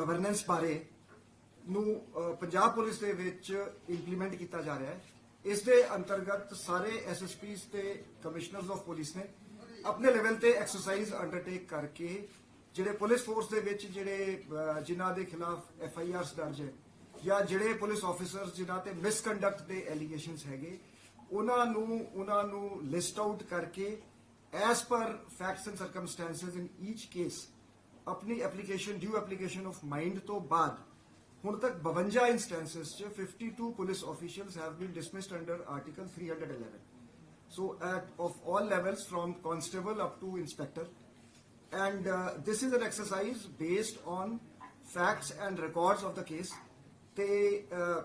Governance ਬਾਰੇ ਨੂੰ Punjab police ਦੇ ਵਿੱਚ ਇੰਪਲੀਮੈਂਟ ਕੀਤਾ ਜਾ ਰਿਹਾ ਹੈ। ਇਸ ਦੇ ਅੰਤਰਗਤ ਸਾਰੇ ਐਸਐਸਪੀਸ ਤੇ ਕਮਿਸ਼ਨਰਸ ਆਫ ਪੁਲਿਸ ਨੇ ਆਪਣੇ ਲੈਵਲ ਤੇ ਐਕਸਰਸਾਈਜ਼ ਅੰਡਰਟੇਕ ਕਰਕੇ ਜਿਹੜੇ ਪੁਲਿਸ ਫੋਰਸ ਦੇ ਵਿੱਚ ਜਿਹੜੇ ਅ, ਜਿਨ੍ਹਾਂ ਦੇ ਖਿਲਾਫ ਐਫ ਆਈ ਆਰਸ ਦਰਜ ਹੈ ਜਾਂ ਜਿਹੜੇ ਪੁਲਿਸ ਆਫੀਸਰਸ ਜਿਨ੍ਹਾਂ ਤੇ ਮਿਸਕੰਡਕਟ ਦੇ ਐਲੀਗੇਸ਼ਨਸ ਹੈਗੇ ਉਹਨਾਂ ਨੂੰ ਉਹਨਾਂ ਨੂੰ ਲਿਸਟ ਆਊਟ ਕਰਕੇ as per facts and circumstances in each case ਆਪਣੀ application due application of mind ਤੋਂ ਬਾਅਦ ਹੁਣ ਤੱਕ 52 ਇੰਸਟੈਂਸਸ ਚ 52 police officials have been dismissed under article 311 so at of all levels from constable up to inspector and uh, this is an exercise based on facts and records of the case they uh,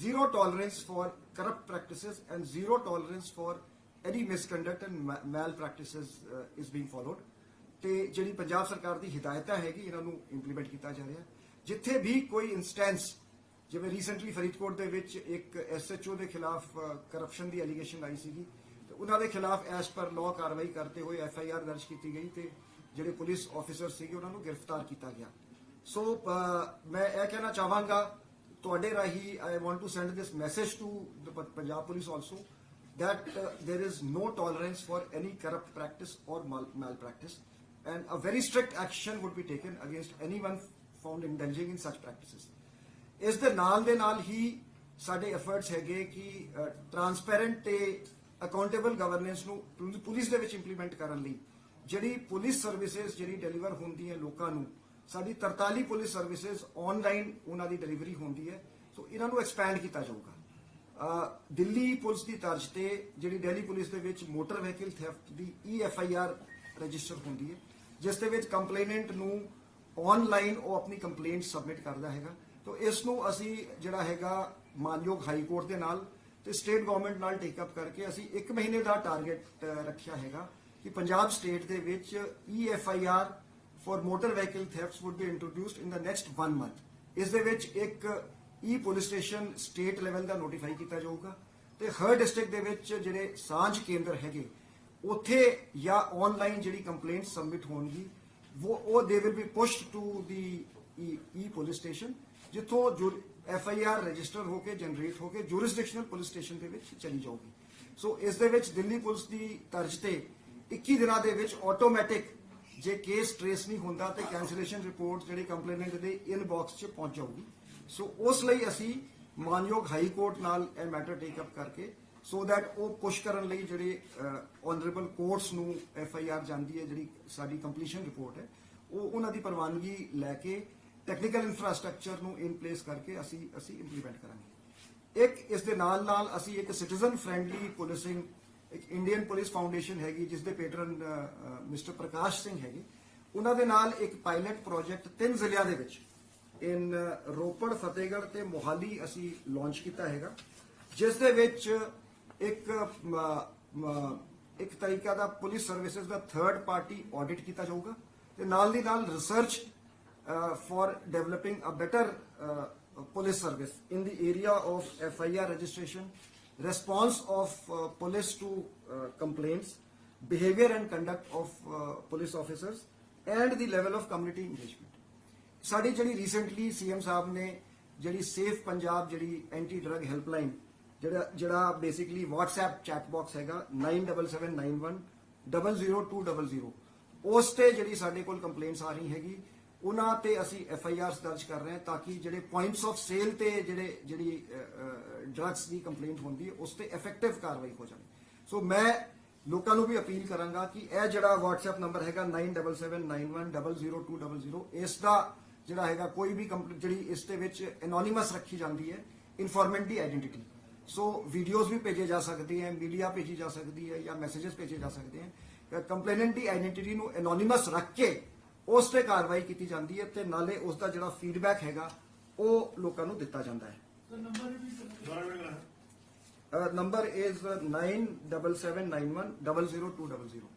zero tolerance for corrupt practices and zero tolerance for any misconduct and ma- malpractices uh, is being followed ਤੇ ਜਿਹੜੀ ਪੰਜਾਬ ਸਰਕਾਰ ਦੀ ਹਦਾਇਤਾਂ ਹੈਗੀ ਇਹਨਾਂ ਨੂੰ implement ਕੀਤਾ ਜਾ ਰਿਹਾ। ਜਿੱਥੇ ਵੀ ਕੋਈ ਇਨਸਟੈਂਸ ਜਿਵੇਂ ਰੀਸੈਂਟਲੀ ਫਰੀਦਕੋਟ ਦੇ ਵਿੱਚ ਇੱਕ ਐਸਐਚਓ ਦੇ ਖਿਲਾਫ ਕਰਪਸ਼ਨ ਦੀ ਐਲੀਗੇਸ਼ਨ ਆਈ ਸੀਗੀ ਤੇ ਉਹਨਾਂ ਦੇ ਖਿਲਾਫ ਐਸ ਪਰ ਲਾਅ ਕਾਰਵਾਈ ਕਰਦੇ ਹੋਏ ਐਫਆਈਆਰ ਦਰਜ ਕੀਤੀ ਗਈ ਤੇ ਜਿਹੜੇ ਪੁਲਿਸ ਆਫੀਸਰ ਸੀਗੇ ਉਹਨਾਂ ਨੂੰ ਗ੍ਰਿਫਤਾਰ ਕੀਤਾ ਗਿਆ। ਸੋ ਮੈਂ ਇਹ ਕਹਿਣਾ ਚਾਹਾਂਗਾ ਤੁਹਾਡੇ ਰਾਹੀਂ I want to send this message to the Punjab police also that uh, there is no tolerance for any corrupt practice or mal- malpractice and a very strict action would be taken against anyone found indulging in such practices. ਇਸ ਦੇ ਨਾਲ ਦੇ ਨਾਲ ਹੀ ਸਾਡੇ efforts ਹੈਗੇ ਕਿ ਟਰਾਂਸਪੈਰੈਂਟ ਤੇ accountable governance ਨੂੰ ਪੁਲਿਸ ਦੇ ਵਿੱਚ ਇੰਪਲੀਮੈਂਟ ਕਰਨ ਲਈ ਜਿਹੜੀ ਪੁਲਿਸ ਸਰਵਿਸਿਜ਼ ਜਿਹੜੀ ਡਿਲੀਵਰ ਹੁੰਦੀ ਹੈ ਲੋਕਾਂ ਨੂੰ, ਸਾਡੀ 43 ਪੁਲਿਸ ਸਰਵਿਸਿਜ਼ ਆਨਲਾਈਨ ਉਹਨਾਂ ਦੀ ਡਿਲੀਵਰੀ ਹੁੰਦੀ ਹੈ, ਸੋ ਇਹਨਾਂ ਨੂੰ ਐਕਸਪੈਂਡ ਕੀਤਾ ਜਾਊਗਾ। ਦਿੱਲੀ ਪੁਲਿਸ ਦੀ ਤਰਜ਼ ਤੇ ਜਿਹੜੀ ਦਿੱਲੀ ਪੁਲਿਸ ਦੇ ਵਿੱਚ motor vehicle theft the E F I R register ਹੁੰਦੀ ਹੈ ਜਿਸ ਦੇ ਵਿੱਚ ਕੰਪਲੇਨੈਂਟ ਨੂੰ ਆਨਲਾਈਨ ਉਹ ਆਪਣੀ ਕੰਪਲੇਂਟ ਸਬਮਿਟ ਕਰਦਾ ਹੈਗਾ। ਤੋਂ ਇਸ ਨੂੰ ਅਸੀਂ ਜਿਹੜਾ ਹੈਗਾ ਮਾਨਯੋਗ ਹਾਈ ਕੋਰਟ ਦੇ ਨਾਲ ਤੇ ਸਟੇਟ ਗਵਰਨਮੈਂਟ ਨਾਲ ਟੇਕ ਅਪ ਕਰਕੇ ਅਸੀਂ 1 ਮਹੀਨੇ ਦਾ ਟਾਰਗੇਟ ਰੱਖਿਆ ਹੈਗਾ ਕਿ ਪੰਜਾਬ ਸਟੇਟ ਦੇ ਵਿੱਚ E F I R for motor vehicle thefts would be introduced in the next 1 month ਇਸ ਦੇ ਵਿੱਚ ਇੱਕ E police station state level ਦਾ ਨੋਟੀਫਾਈ ਕੀਤਾ ਜਾਊਗਾ ਤੇ ਹਰ ਡਿਸਟ੍ਰਿਕਟ ਦੇ ਵਿੱਚ ਜਿਹੜੇ ਸਾਂਝ ਕੇਂਦਰ ਹੈਗੇ ਉੱਥੇ ਜਾਂ ਆਨਲਾਈਨ ਜਿਹੜੀ ਕੰਪਲੇਂਟ ਸਬਮਿਟ ਹੋਣਗੀ ਉਹ ਉਹ ਦੇ will be pushed to the E police station ਜਿੱਥੋਂ ਐਫ ਆਈ ਆਰ ਰਜਿਸਟਰ ਹੋ ਕੇ ਜਨਰੇਟ ਹੋ ਕੇ ਜੁਰਿਸਡਿਕਸ਼ਨਲ ਪੁਲਿਸ ਸਟੇਸ਼ਨ ਦੇ ਵਿੱਚ ਚਲੀ ਜਾਊਗੀ। ਸੋ ਇਸ ਦੇ ਵਿੱਚ ਦਿੱਲੀ ਪੁਲਿਸ ਦੀ ਤਰਜ਼ ਤੇ 21 ਦਿਨਾਂ ਦੇ ਵਿੱਚ ਆਟੋਮੈਟਿਕ ਜੇ ਕੇਸ ਟ੍ਰੇਸ ਨਹੀਂ ਹੁੰਦਾ ਤੇ ਕੈਂਸਲੇਸ਼ਨ ਰਿਪੋਰਟ ਜਿਹੜੇ ਕੰਪਲੇਨੈਂਟ ਦੇ ਇਨਬਾਕਸ 'ਚ ਪਹੁੰਚ ਜਾਊਗੀ। ਸੋ ਉਸ ਲਈ ਅਸੀਂ ਮਾਨਯੋਗ ਹਾਈ ਕੋਰਟ ਨਾਲ ਇਹ ਮੈਟਰ ਟੇਕ ਅਪ ਕਰਕੇ ਸੋ ਦੈਟ ਉਹ ਪੁਸ਼ ਕਰਨ ਲਈ ਜਿਹੜੇ ਆਨਰੇਬਲ ਕੋਰਟਸ ਨੂੰ ਐਫ ਆਈ ਆਰ ਜਾਂਦੀ ਹੈ, ਜਿਹੜੀ ਸਾਡੀ ਕੰਪਲੀਸ਼ਨ ਰਿਪੋਰਟ ਹੈ, ਉਹ ਉਹਨਾਂ ਦੀ ਪ੍ਰਵਾਨਗੀ ਲੈ ਕੇ ਟੈਕਨੀਕਲ ਇਨਫਰਾਸਟ੍ਰਕਚਰ ਨੂੰ ਇਨ ਪਲੇਸ ਕਰਕੇ ਅਸੀਂ ਅਸੀਂ ਇੰਪਲੀਮੈਂਟ ਕਰਾਂਗੇ। ਇੱਕ, ਇਸ ਦੇ ਨਾਲ ਨਾਲ ਅਸੀਂ ਇੱਕ ਸਿਟੀਜ਼ਨ ਫ੍ਰੈਂਡਲੀ ਪੁਲਿਸਿੰਗ ਇੱਕ ਇੰਡੀਅਨ ਪੁਲਿਸ ਫਾਊਂਡੇਸ਼ਨ ਹੈਗੀ, ਜਿਸ ਦੇ ਪੈਟਰਨ ਮਿਸਟਰ ਪ੍ਰਕਾਸ਼ ਸਿੰਘ ਹੈਗੇ। ਉਹਨਾਂ ਦੇ ਨਾਲ ਇੱਕ ਪਾਇਲਟ ਪ੍ਰੋਜੈਕਟ ਤਿੰਨ ਜ਼ਿਲ੍ਹਿਆਂ ਦੇ ਵਿੱਚ ਇਨ ਰੋਪੜ, ਫਤਿਹਗੜ੍ਹ ਤੇ ਮੋਹਾਲੀ ਅਸੀਂ ਲਾਂਚ ਕੀਤਾ ਹੈਗਾ, ਜਿਸ ਦੇ ਵਿੱਚ ਇੱਕ ਇੱਕ ਤਰੀਕਾ ਦਾ ਪੁਲਿਸ ਸਰਵਿਸਿਜ਼ ਦਾ ਥਰਡ ਪਾਰਟੀ ਆਡਿਟ ਕੀਤਾ ਜਾਊਗਾ ਤੇ ਨਾਲ ਦੀ ਨਾਲ research for developing a better police service in the area of F I R registration response of uh, police to uh, complaints, behavior and conduct of uh, police officers, and the level of community engagement. ਸਾਡੀ ਜਿਹੜੀ recently CM ਸਾਹਿਬ ਨੇ ਜਿਹੜੀ safe Punjab ਜਿਹੜੀ anti drug helpline ਜਿਹੜਾ ਜਿਹੜਾ basically WhatsApp chat box ਹੈਗਾ 97791 00200 ਉਸ ਤੇ ਜਿਹੜੀ ਸਾਡੇ ਕੋਲ ਕੰਪਲੇਂਟਸ ਆ ਰਹੀ ਹੈਗੀ, ਉਹਨਾਂ ਤੇ ਅਸੀਂ ਐਫ ਆਈ ਆਰਸ ਦਰਜ ਕਰ ਰਹੇ ਹਾਂ ਤਾਂ ਕਿ ਜਿਹੜੇ ਪੁਆਇੰਟਸ ਆਫ ਸੇਲ ਤੇ ਜਿਹੜੇ, ਜਿਹੜੀ ਡਰੱਗਸ ਦੀ ਕੰਪਲੇਂਟ ਹੁੰਦੀ ਹੈ ਉਸ ਤੇ ਇਫੈਕਟਿਵ ਕਾਰਵਾਈ ਹੋ ਜਾਵੇ। ਸੋ ਮੈਂ ਲੋਕਾਂ ਨੂੰ ਵੀ ਅਪੀਲ ਕਰਾਂਗਾ ਕਿ ਇਹ ਜਿਹੜਾ WhatsApp ਨੰਬਰ ਹੈਗਾ 9779100200 ਇਸ ਦਾ ਜਿਹੜਾ ਹੈਗਾ, ਕੋਈ ਵੀ ਕੰਪਨੀ ਜਿਹੜੀ ਇਸ ਦੇ ਵਿੱਚ ਐਨੋਨਿਮਸ ਰੱਖੀ ਜਾਂਦੀ ਹੈ ਇਨਫੋਰਮੈਂਟ ਦੀ ਆਇਡੈਂਟੀਟੀ ਸੋ ਵੀਡੀਓਜ਼ ਵੀ ਭੇਜੇ ਜਾ ਸਕਦੇ ਹੈ ਮੀਡੀਆ ਭੇਜੀ ਜਾ ਸਕਦੀ ਹੈ ਜਾਂ ਮੈਸੇजेस ਭੇਜੇ ਜਾ ਸਕਦੇ ਹੈ ਕੰਪਲੇਨੈਂਟ ਦੀ ਆਇਡੈਂਟੀਟੀ ਨੂੰ ਐਨੋਨਿਮਸ ਰੱਖ ਕੇ ਉਸ ਤੇ ਕਾਰਵਾਈ ਕੀਤੀ ਜਾਂਦੀ ਹੈ ਤੇ ਨਾਲੇ ਉਸ ਦਾ ਜਿਹੜਾ ਫੀਡਬੈਕ ਹੈਗਾ ਉਹ ਲੋਕਾਂ ਨੂੰ ਦਿੱਤਾ ਜਾਂਦਾ ਹੈ ਨੰਬਰ ਇਜ਼ 9779100200